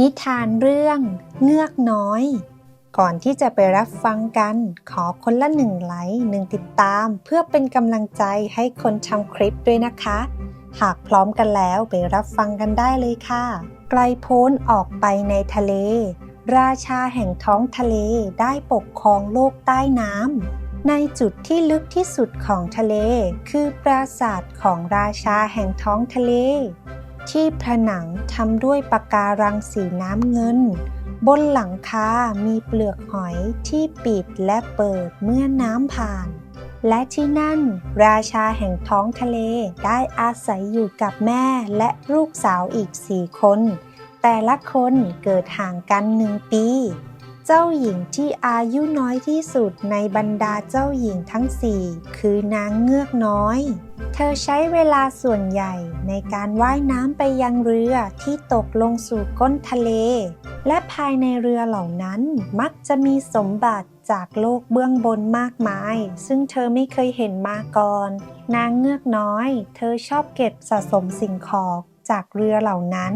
นิทานเรื่องเงือกน้อย ก่อนที่จะไปรับฟังกัน ขอคนละหนึ่งไลค์หนึ่งติดตาม เพื่อเป็นกำลังใจให้คนทำคลิปด้วยนะคะ หากพร้อมกันแล้วไปรับฟังกันได้เลยค่ะ ไกลโพ้นออกไปในทะเล ราชาแห่งท้องทะเลได้ปกครองโลกใต้น้ำในจุดที่ลึกที่สุดของทะเล คือปราสาทของราชาแห่งท้องทะเล ที่ผนังทำด้วยปะการังสีน้ำเงิน บนหลังคา มีเปลือกหอยที่ปิดและเปิดเมื่อน้ำผ่าน และที่นั่น ราชาแห่งท้องทะเลได้อาศัยอยู่กับแม่และลูกสาวอีกสี่คน แต่ละคนเกิดห่างกันหนึ่งปี เจ้าหญิงที่อายุน้อยที่สุดในบรรดาเจ้าหญิงทั้งสี่คือนางเงือกน้อย เธอใช้เวลาส่วนใหญ่ในการว่ายน้ำไปยังเรือที่ตกลงสู่ก้นทะเล และภายในเรือเหล่านั้นมักจะมีสมบัติจากโลกเบื้องบนมากมาย ซึ่งเธอไม่เคยเห็นมาก่อน นางเงือกน้อย เธอชอบเก็บสะสมสิ่งของจากเรือเหล่านั้น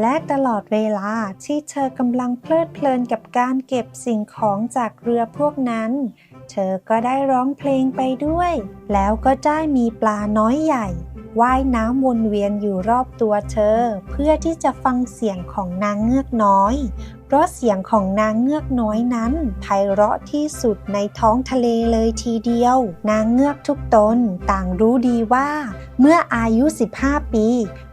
และตลอดเวลาที่เธอกำลังเพลิดเพลินกับการเก็บสิ่งของจากเรือพวกนั้น เธอก็ได้ร้องเพลงไปด้วย แล้วก็ได้มีปลาน้อยใหญ่ว่ายน้ำวนเวียนอยู่รอบตัวเธอ เพื่อที่จะฟังเสียงของนางเงือกน้อย เพราะเสียงของนางเงือกน้อยนั้นไพเราะที่สุดในท้องทะเลเลยทีเดียว นางเงือกทุกตนต่างรู้ดีว่า เมื่ออายุ 15 ปี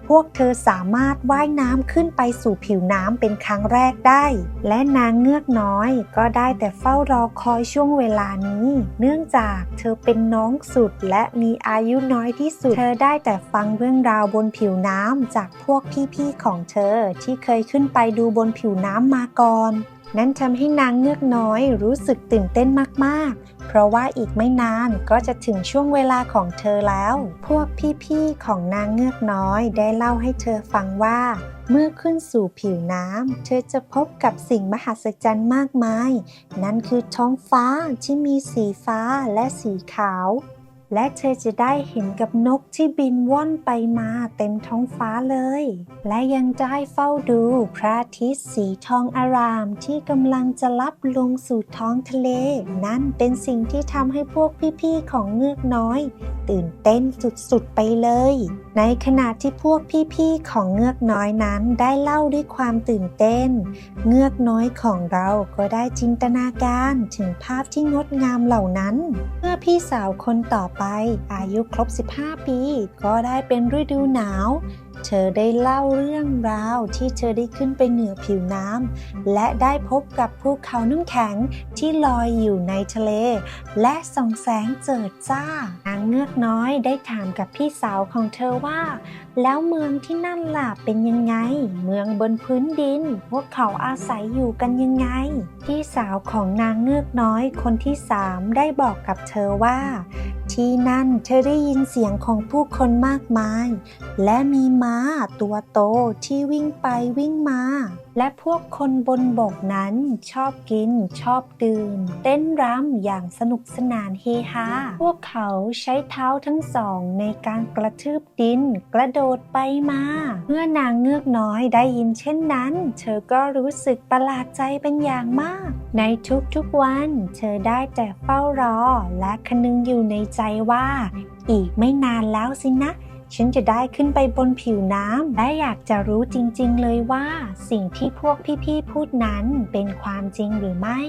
พวกเธอสามารถว่ายน้ำขึ้นไปสู่ผิวน้ำเป็นครั้งแรกได้ และนางเงือกน้อยก็ได้แต่เฝ้ารอคอยช่วงเวลานี้ เนื่องจากเธอเป็นน้องสุดและมีอายุน้อยที่สุด เธอได้แต่ฟังเรื่องราวบนผิวน้ำจากพวกพี่ๆของเธอที่เคยขึ้นไปดูบนผิวน้ำมาก่อน นั่นทำให้นางเงือกน้อยรู้สึกตื่นเต้นมากๆ เพราะว่าอีกไม่นานก็จะถึงช่วงเวลาของเธอแล้ว พวกพี่ๆของนางเงือกน้อยได้เล่าให้เธอฟังว่า เมื่อขึ้นสู่ผิวน้ำเธอจะพบกับสิ่งมหัศจรรย์มากมาย นั่นคือท้องฟ้าที่มีสีฟ้าและสีขาว และเธอจะได้เห็นกับนกที่บินว่อนไปมาเต็มท้องฟ้าเลย และยังได้เฝ้าดูพระอาทิตย์สีทองอารามที่กำลังจะลับลงสู่ท้องทะเล นั่นเป็นสิ่งที่ทำให้พวกพี่ๆของเงือกน้อย ตื่นเต้นสุดๆไปเลย ในขณะที่พวกพี่ๆของเงือกน้อยนั้นได้เล่าด้วยความตื่นเต้น เงือกน้อยของเราก็ได้จินตนาการถึงภาพที่งดงามเหล่านั้น เมื่อพี่สาวคนต่อไปอายุครบ 15 ปี ก็ได้เป็นฤดูหนาว เธอได้เล่าเรื่องราวที่เธอได้ขึ้นไปเหนือผิวน้ำและได้พบกับภูเขาน้ำแข็งที่ลอยอยู่ในทะเล และส่องแสงเจิดจ้านางเงือกน้อยได้ถามกับพี่สาวของเธอว่า แล้วเมืองที่นั่นล่ะเป็นยังไง เมืองบนพื้นดิน พวกเขาอาศัยอยู่กันยังไง พี่สาวของนางเงือกน้อยคนที่สามได้บอกกับเธอว่า ที่นั่นเธอได้ยินเสียงของผู้คนมากมาย และมีม้าตัวโตที่วิ่งไปวิ่งมาและพวกคนบนบกนั้นชอบกินชอบดื่มเต้นรำอย่างสนุกสนานเฮฮาพวกเขาใช้เท้าทั้งสองในการกระทืบดินกระโดดไปมา เมื่อนางเงือกน้อยได้ยินเช่นนั้น เธอก็รู้สึกประหลาดใจเป็นอย่างมาก ในทุกๆวัน เธอได้แต่เฝ้ารอ และคนึงอยู่ในใจว่า อีกไม่นานแล้วสินะ ฉันจะได้ขึ้นไปบนผิวน้ำและอยากจะรู้จริงๆ เลยว่า สิ่งที่พวกพี่ๆพูดนั้นเป็นความจริงหรือไม่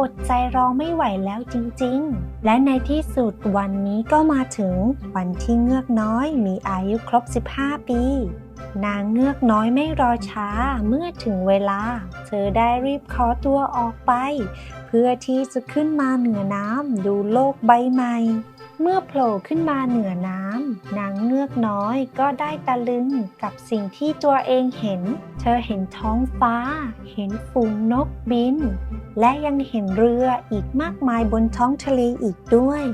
อดใจรอไม่ไหวแล้วจริงๆ และในที่สุดวันนี้ก็มาถึงวันที่เงือกน้อยมีอายุครบ 15 ปีนางเงือกน้อยไม่รอช้าเมื่อถึงเวลา เธอได้รีบขอตัวออกไป เพื่อที่จะขึ้นมาเหนือน้ำดูโลกใบใหม่ เมื่อโผล่ขึ้นมาเหนือน้ำนางเงือกน้อยก็ได้ตะลึงกับสิ่งที่ตัวเองเห็น เธอเห็นท้องฟ้า เห็นฝูงนกบิน และยังเห็นเรืออีกมากมายบนท้องทะเลอีกด้วย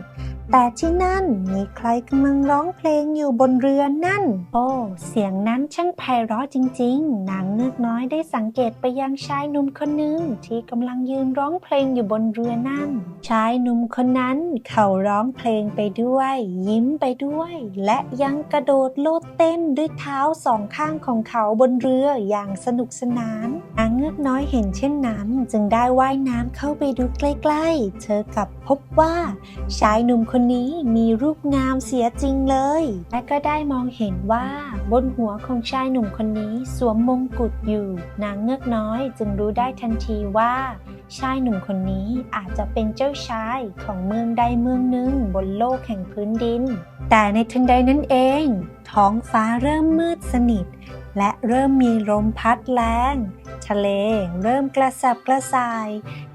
แต่ที่นั่นมีใครกำลังร้องเพลงอยู่บนเรือนั่น โอ้ เสียงนั้นช่างไพเราะจริงๆ นางเงือกน้อยได้สังเกตไปยังชายหนุ่มคนหนึ่งที่กำลังยืนร้องเพลงอยู่บนเรือนั่น ชายหนุ่มคนนั้นเขาร้องเพลงไปด้วย ยิ้มไปด้วย และยังกระโดดโลดเต้นด้วยเท้าสองข้างของเขาบนเรืออย่างสนุกสนานนางเงือกน้อยเห็นเช่นนั้น จึงได้ว่ายน้ำเข้าไปดูใกล้ๆ เธอกลับพบว่า ชายหนุ่มคนนี้มีรูปงามเสียจริงเลย และก็ได้มองเห็นว่าบนหัวของชายหนุ่มคนนี้สวมมงกุฎอยู่ นางเงือกน้อยจึงรู้ได้ทันทีว่า ชายหนุ่มคนนี้อาจจะเป็นเจ้าชายของเมืองใดเมืองหนึ่งบนโลกแห่งพื้นดิน แต่ในทันใดนั้นเอง ท้องฟ้าเริ่มมืดสนิท และเริ่มมีลมพัดแรง ทะเลเริ่มกระสับกระส่าย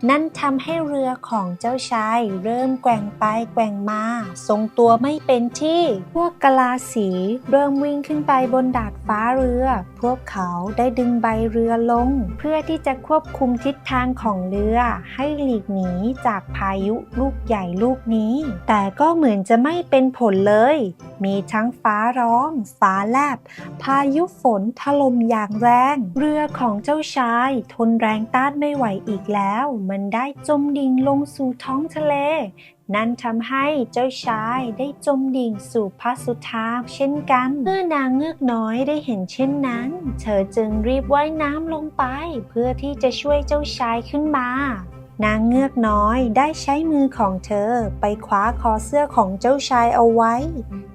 นั่นทำให้เรือของเจ้าชายเริ่มแกว่งไปแกว่งมา ทรงตัวไม่เป็นที่ พวกกะลาสีเริ่มวิ่งขึ้นไปบนดาดฟ้าเรือ พวกเขาได้ดึงใบเรือลง เพื่อที่จะควบคุมทิศทางของเรือให้หลีกหนีจากพายุลูกใหญ่ลูกนี้ แต่ก็เหมือนจะไม่เป็นผลเลย มีทั้งฟ้าร้อง ฟ้าแลบ พายุฝนถล่มอย่างแรง เรือของเจ้าชาย ทนแรงต้านไม่ไหวอีกแล้ว มันได้จมดิ่งลงสู่ท้องทะเล นั่นทำให้เจ้าชายได้จมดิ่งสู่พระสุธาเช่นกัน เมื่อนางเงือกน้อยได้เห็นเช่นนั้น เธอจึงรีบว่ายน้ำลงไป เพื่อที่จะช่วยเจ้าชายขึ้นมานางเงือกน้อยได้ใช้มือของเธอไปคว้าคอเสื้อของเจ้าชายเอาไว้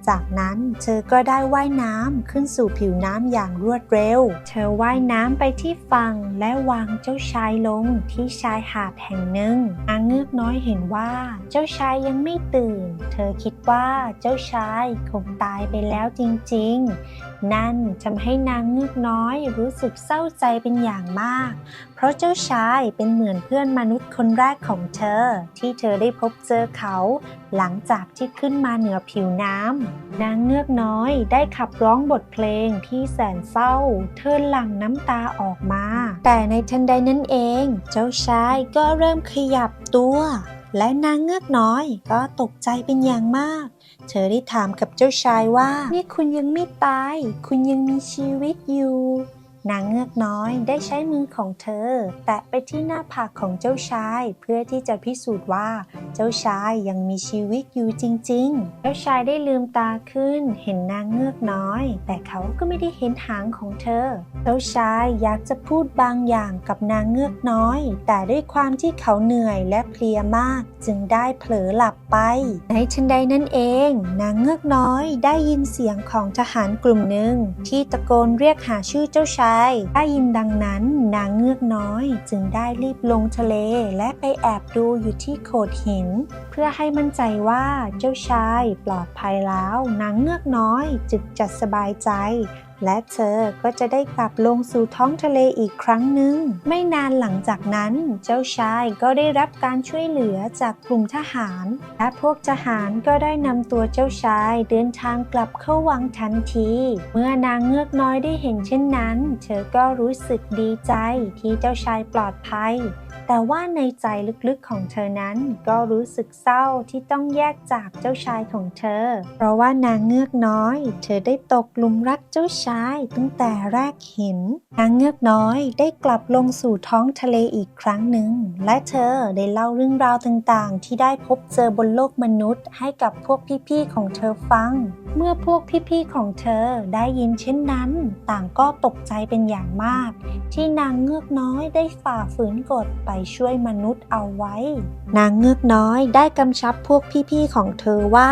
จากนั้นเธอก็ได้ว่ายน้ำขึ้นสู่ผิวน้ำอย่างรวดเร็ว เธอว่ายน้ำไปที่ฝั่งและวางเจ้าชายลงที่ชายหาดแห่งหนึ่งนางเงือกน้อยเห็นว่าเจ้าชายยังไม่ตื่น เธอคิดว่าเจ้าชายคงตายไปแล้วจริง ๆ นั่นทำให้นางเงือกน้อยรู้สึกเศร้าใจเป็นอย่างมาก เพราะเจ้าชายเป็นเหมือนเพื่อนมนุษย์คนแรกของเธอ ที่เธอได้พบเจอเขา หลังจากที่ขึ้นมาเหนือผิวน้ำนางเงือกน้อยได้ขับร้องบทเพลงที่แสนเศร้า เธอหลั่งน้ำตาออกมา แต่ในทันใดนั้นเอง เจ้าชายก็เริ่มขยับตัว และนางเงือกน้อยก็ตกใจเป็นอย่างมาก เธอได้ถามกับเจ้าชายว่า นี่คุณยังไม่ตาย คุณยังมีชีวิตอยู่ นางเงือกน้อยได้ใช้มือของเธอ แตะไปที่หน้าผากของเจ้าชาย เพื่อที่จะพิสูจน์ว่าเจ้าชายยังมีชีวิตอยู่จริง ๆ เจ้าชายได้ลืมตาขึ้น เห็นนางเงือกน้อย แต่เขาก็ไม่ได้เห็นหางของเธอ เจ้าชายอยากจะพูดบางอย่างกับนางเงือกน้อย แต่ด้วยความที่เขาเหนื่อยและเพลียมาก จึงได้เผลอหลับไป ในทันใดนั้นเอง นางเงือกน้อยได้ยินเสียงของทหารกลุ่มหนึ่งที่ตะโกนเรียกหาชื่อเจ้าชายได้ยินดังนั้นนางเงือกน้อยจึงได้รีบลงทะเลและไปแอบดูอยู่ที่โขดหิน เพื่อให้มั่นใจว่าเจ้าชายปลอดภัยแล้ว นางเงือกน้อยจึงจัดสบายใจและเธอก็จะได้กลับลงสู่ท้องทะเลอีกครั้งหนึ่ง ไม่นานหลังจากนั้น เจ้าชายก็ได้รับการช่วยเหลือจากกลุ่มทหาร และพวกทหารก็ได้นำตัวเจ้าชายเดินทางกลับเข้าวังทันที เมื่อนางเงือกน้อยได้เห็นเช่นนั้น เธอก็รู้สึกดีใจที่เจ้าชายปลอดภัย แต่ว่าในใจลึกๆของเธอนั้นก็รู้สึกเศร้าที่ต้องแยกจากเจ้าชายของเธอ เพราะว่านางเงือกน้อย เธอได้ตกหลุมรักเจ้าชายตั้งแต่แรกเห็น นางเงือกน้อยได้กลับลงสู่ท้องทะเลอีกครั้งหนึ่ง และเธอได้เล่าเรื่องราวต่างๆ ที่ได้พบเจอบนโลกมนุษย์ ให้กับพวกพี่ๆของเธอฟัง เมื่อพวกพี่ๆของเธอได้ยินเช่นนั้น ต่างก็ตกใจเป็นอย่างมาก ที่นางเงือกน้อยได้ฝ่าฝืนกฎปช่วยมนุษย์เอาไว้ นางเงือกน้อยได้กำชับพวกพี่ๆของเธอว่า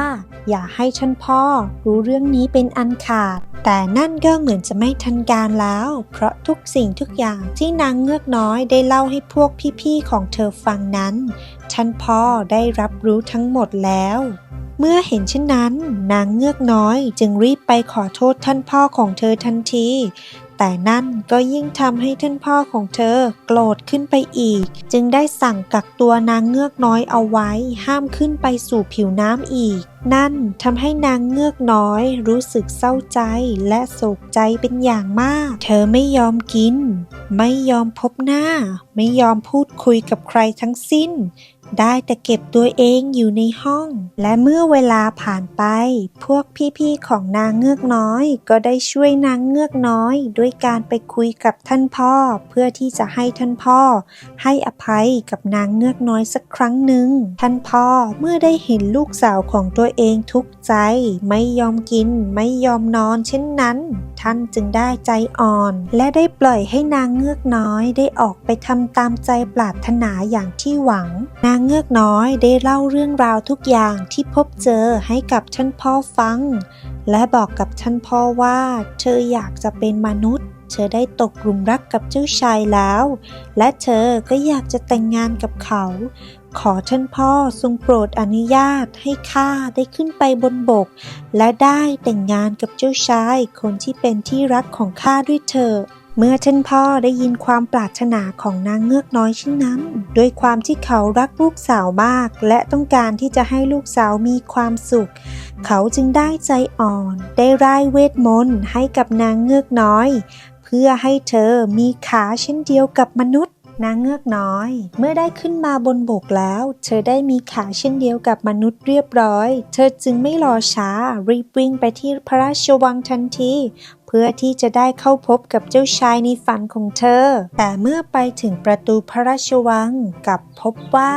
อย่าให้ท่านพ่อรู้เรื่องนี้เป็นอันขาด แต่นั่นก็เหมือนจะไม่ทันการแล้ว เพราะทุกสิ่งทุกอย่างที่นางเงือกน้อยได้เล่าให้พวกพี่ๆของเธอฟังนั้นท่านพ่อได้รับรู้ทั้งหมดแล้วเมื่อเห็นเช่นนั้น นางเงือกน้อยจึงรีบไปขอโทษท่านพ่อของเธอทันที แต่นั่นก็ยิ่งทำให้ท่านพ่อของเธอโกรธขึ้นไปอีก จึงได้สั่งกักตัวนางเงือกน้อยเอาไว้ ห้ามขึ้นไปสู่ผิวน้ำอีก นั่นทำให้นางเงือกน้อยรู้สึกเศร้าใจและโศกใจเป็นอย่างมาก เธอไม่ยอมกิน ไม่ยอมพบหน้า ไม่ยอมพูดคุยกับใครทั้งสิ้น ได้แต่เก็บตัวเองอยู่ในห้อง และเมื่อเวลาผ่านไป พวกพี่ๆของนางเงือกน้อย ก็ได้ช่วยนางเงือกน้อย ด้วยการไปคุยกับท่านพ่อ เพื่อที่จะให้ท่านพ่อ ให้อภัยกับนางเงือกน้อยสักครั้งหนึ่งท่านพ่อเมื่อได้เห็นลูกสาวของตัวเองทุกข์ใจ ไม่ยอมกิน ไม่ยอมนอน เช่นนั้น ท่านจึงได้ใจอ่อน และได้ปล่อยให้นางเงือกน้อยได้ออกไปทำตามใจปรารถนาอย่างที่หวังนางเงือกน้อยได้เล่าเรื่องราวทุกอย่างที่พบเจอให้กับท่านพ่อฟัง และบอกกับท่านพ่อว่า เธออยากจะเป็นมนุษย์ เธอได้ตกหลุมรักกับเจ้าชายแล้ว และเธอก็อยากจะแต่งงานกับเขา ขอท่านพ่อทรงโปรดอนุญาตให้ข้าได้ขึ้นไปบนบก และได้แต่งงานกับเจ้าชายคนที่เป็นที่รักของข้าด้วยเถิด เมื่อท่านพ่อได้ยินความปรารถนาของนางเงือกน้อยเช่นนั้น ด้วยความที่เขารักลูกสาวมาก และต้องการที่จะให้ลูกสาวมีความสุข เขาจึงได้ใจอ่อน ได้ร่ายเวทมนต์ให้กับนางเงือกน้อย เพื่อให้เธอมีขาเช่นเดียวกับมนุษย์นางเงือกน้อย เมื่อได้ขึ้นมาบนบกแล้ว เธอได้มีขาเช่นเดียวกับมนุษย์เรียบร้อย เธอจึงไม่รอช้ารีบวิ่งไปที่พระราชวังทันที พื่อที่จะได้เข้าพบกับเจ้าชายในฝันของเธอ แต่เมื่อไปถึงประตูพระราชวังกับพบว่า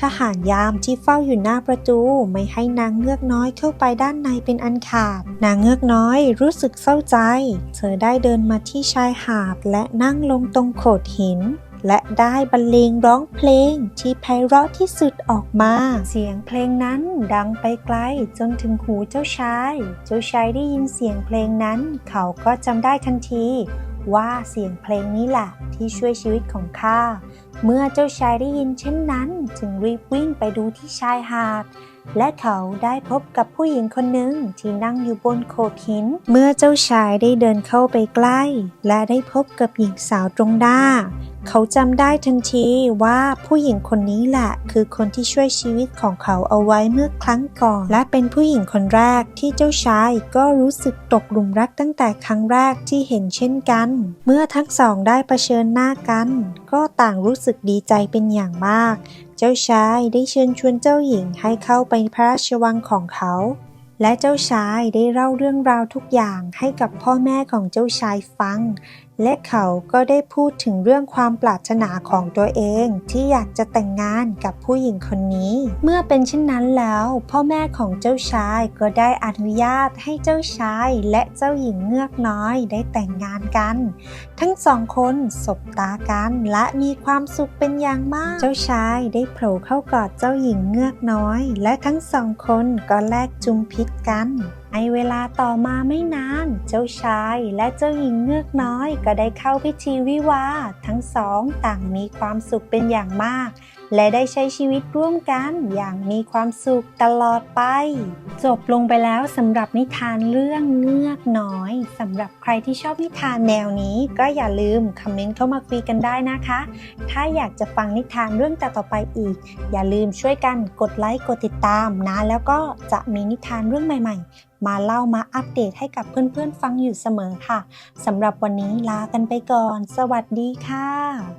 ทหารยามที่เฝ้าอยู่หน้าประตูไม่ให้นางเงือกน้อยเข้าไปด้านในเป็นอันขาด นางเงือกน้อยรู้สึกเศร้าใจ เธอได้เดินมาที่ชายหาดและนั่งลงตรงโขดหิน และได้บรรเลงร้องเพลงที่ไพเราะที่สุดออกมา เสียงเพลงนั้นดังไปไกลจนถึงหูเจ้าชาย เจ้าชายได้ยินเสียงเพลงนั้น เขาก็จำได้ทันที ว่าเสียงเพลงนี้แหละที่ช่วยชีวิตของข้า เมื่อเจ้าชายได้ยินเช่นนั้น จึงรีบวิ่งไปดูที่ชายหาดและเขาได้พบกับผู้หญิงคนหนึ่งที่นั่งอยู่บนโขดหิน เมื่อเจ้าชายได้เดินเข้าไปใกล้ และได้พบกับหญิงสาวตรงหน้าเขาจำได้ทันทีว่าผู้หญิงคนนี้แหละ คือคนที่ช่วยชีวิตของเขาเอาไว้เมื่อครั้งก่อน และเป็นผู้หญิงคนแรกที่เจ้าชายก็รู้สึกตกหลุมรักตั้งแต่ครั้งแรกที่เห็นเช่นกัน เมื่อทั้งสองได้เผชิญหน้ากัน ก็ต่างรู้สึกดีใจเป็นอย่างมาก เจ้าชายได้เชิญชวนเจ้าหญิงให้เข้าไปพระราชวังของเขาและเจ้าชายได้เล่าเรื่องราวทุกอย่างให้กับพ่อแม่ของเจ้าชายฟัง และเขาก็ได้พูดถึงเรื่องความปรารถนาของตัวเองที่อยากจะแต่งงานกับผู้หญิงคนนี้ เมื่อเป็นเช่นนั้นแล้ว พ่อแม่ของเจ้าชายก็ได้อนุญาตให้เจ้าชายและเจ้าหญิงเงือกน้อยได้แต่งงานกัน ทั้งสองคนสบตากันและมีความสุขเป็นอย่างมาก เจ้าชายได้โผล่เข้ากอดเจ้าหญิงเงือกน้อย และทั้งสองคนก็แลกจุมพิษกันในเวลาต่อมาไม่นาน เจ้าชายและเจ้าหญิงเงือกน้อยก็ได้เข้าพิธีวิวาทั้งสองต่างมีความสุขเป็นอย่างมาก และได้ใช้ชีวิตร่วมกันอย่างมีความสุขตลอดไป จบลงไปแล้วสำหรับนิทานเรื่องเงือกน้อยสำหรับใครที่ชอบนิทานแนวนี้ ก็อย่าลืมคอมเมนต์เข้ามาคุยกันได้นะคะ ถ้าอยากจะฟังนิทานเรื่องต่อไปอีก อย่าลืมช่วยกันกดไลค์กดติดตามนะ แล้วก็จะมีนิทานเรื่องใหม่ ๆ มาเล่ามาอัปเดตให้กับเพื่อนๆฟังอยู่เสมอค่ะสำหรับวันนี้ลากันไปก่อน สวัสดีค่ะ